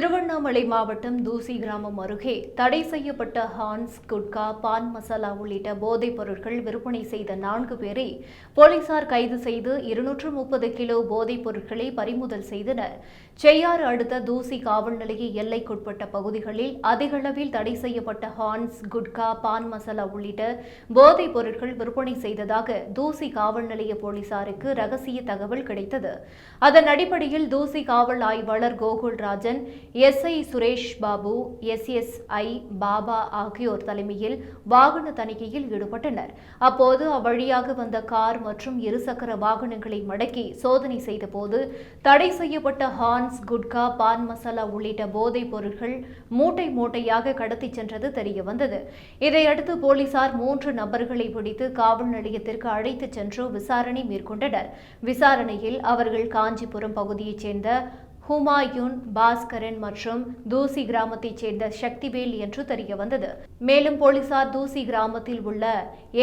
திருவண்ணாமலை மாவட்டம் தூசி கிராமம் அருகே தடை செய்யப்பட்ட ஹான்ஸ் குட்கா பான் மசாலா உள்ளிட்ட போதைப் பொருட்கள் விற்பனை செய்த நான்கு பேரை போலீசார் கைது செய்து இருநூற்று முப்பது கிலோ போதைப் பொருட்களை பறிமுதல் செய்தனர். செய்யாறு அடுத்த தூசி காவல் நிலைய எல்லைக்குட்பட்ட பகுதிகளில் அதிகளவில் தடை செய்யப்பட்ட ஹான்ஸ் குட்கா பான் மசாலா உள்ளிட்ட போதைப் பொருட்கள் விற்பனை செய்ததாக தூசி காவல் நிலைய போலீசாருக்கு ரகசிய தகவல் கிடைத்தது. அதன் அடிப்படையில் தூசி காவல் ஆய்வாளர் Gokul S SI Suresh Babu SSI Baba ஆகியோர் தலைமையில் வாகன தணிக்கையில் ஈடுபட்டனர். அப்போது அவ்வழியாக வந்த கார் மற்றும் இருசக்கர வாகனங்களை மடக்கி சோதனை செய்தபோது தடை செய்யப்பட்ட ஹான்ஸ் குட்கா பான் மசாலா உள்ளிட்ட போதைப் பொருட்கள் மூட்டை மூட்டையாக கடத்திச் சென்றது தெரிய வந்தது இதையடுத்து போலீசார் மூன்று நபர்களை பிடித்து காவல் நிலையத்திற்கு அழைத்துச் சென்று விசாரணை மேற்கொண்டனர். விசாரணையில் அவர்கள் காஞ்சிபுரம் பகுதியைச் சேர்ந்த ஹுமாயூன் பாஸ்கரன் மற்றும் தூசி கிராமத்தைச் சேர்ந்த சக்திவேல் என்று தெரிய வந்தது. மேலும் போலீசார் தூசி கிராமத்தில் உள்ள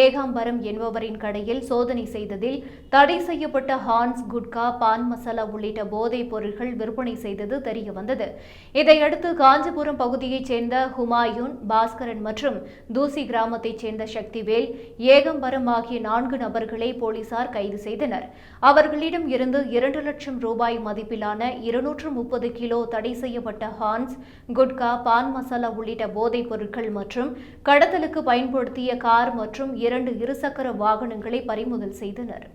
ஏகாம்பரம் என்பவரின் கடையில் சோதனை செய்ததில் தடை செய்யப்பட்ட ஹான்ஸ் குட்கா பான் மசாலா உள்ளிட்ட போதைப் பொருட்கள் விற்பனை செய்தது தெரிய வந்தது. இதையடுத்து காஞ்சிபுரம் பகுதியைச் சேர்ந்த ஹுமாயூன் பாஸ்கரன் மற்றும் தூசி கிராமத்தைச் சேர்ந்த சக்திவேல் ஏகம்பரம் ஆகிய நான்கு நபர்களை போலீசார் கைது செய்தனர். அவர்களிடம் இருந்து இரண்டு லட்சம் ரூபாய் மதிப்பிலான இருநூறு நூற்று முப்பது கிலோ தடை செய்யப்பட்ட ஹான்ஸ் குட்கா பான் மசாலா உள்ளிட்ட போதைப் பொருட்கள் மற்றும் கடத்தலுக்கு பயன்படுத்திய கார் மற்றும் இரண்டு இருசக்கர வாகனங்களை பறிமுதல் செய்தனர்.